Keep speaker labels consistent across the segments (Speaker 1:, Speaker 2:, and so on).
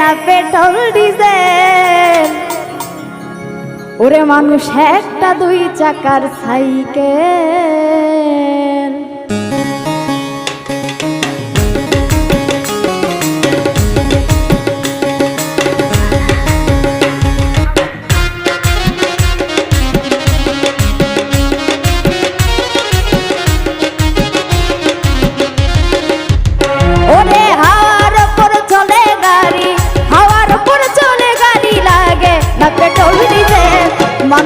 Speaker 1: না petrol diesel ওরে মানুষ একটা দুই চাকার সাইকেল।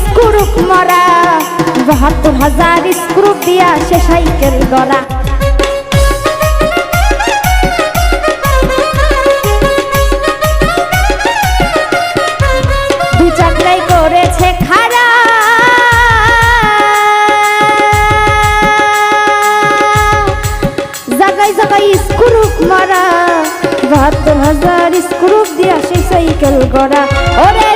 Speaker 1: স্ক্রুপ মারা, বাহাত্তর হাজার স্ক্রুপ দিয়া সে সাইকেল গড়া। করেছে খারা। জাগাই জাগাই স্ক্রুপ মারা, বাহাত্তর হাজার স্ক্রুপ দিয়া সেই সাইকেল গড়া। ওরে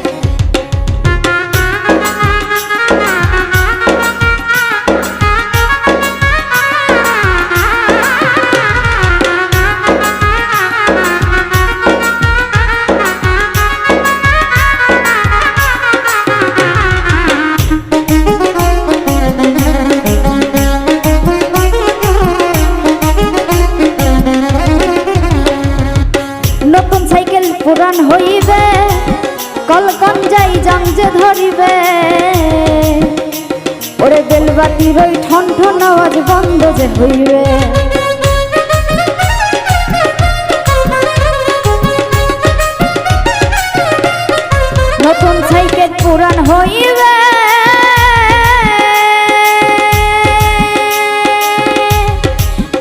Speaker 1: কলকন যাই জং যে ধরিবে। ওরে বেলবাতির ওই ঠন ঠন আওয়াজ বন্ধ যে হইবে। নতুন সাইকেল পুরান হইবে।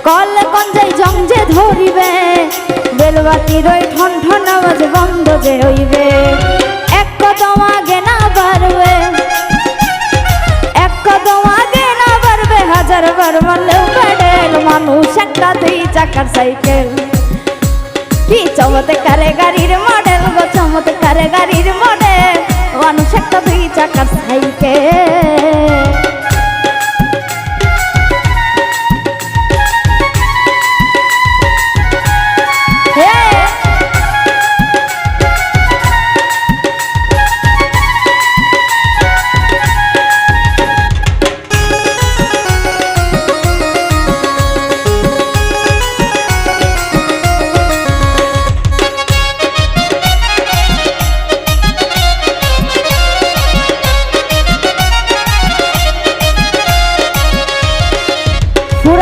Speaker 1: কল কঞ্জাই জং যে ধরিবে। বেলবাতির ওই ঠন ঠন আওয়াজ বন্ধ যে হইবে। কদম না বাড়বে। এক তোমাকে না বাড়বে, হাজার বার মারলেও প্যাডেল। মানুষ একটা দুই চাকার সাইকেল। কি চমৎকার গাড়ির মডেল গো, চমৎকার গাড়ির মডেল। মানুষ একটা দুই চাকার সাইকেল।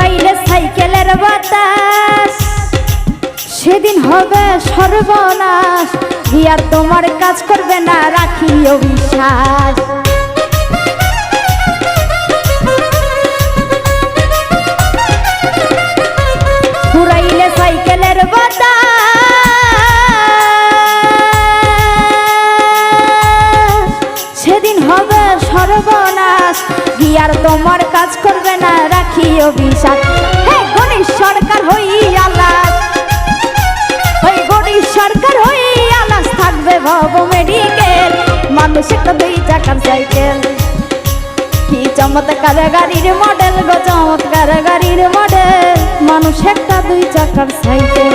Speaker 1: ফুরাইলে সাইকেলের বাতাস। সেদিন হবে সর্বনাশ। আর তোমার কাজ করবে না রাখি অবিশ্বাস সরকার হই আলাস ওই গণেশ সরকার হই আলাস থাকবে ভব মেডিকেল। মানুষ একটা দুই চাকার সাইকেল। কি চমৎকার গাড়ির মডেল গো, চমৎকার গাড়ির মডেল। মানুষ একটা দুই চাকার সাইকেল।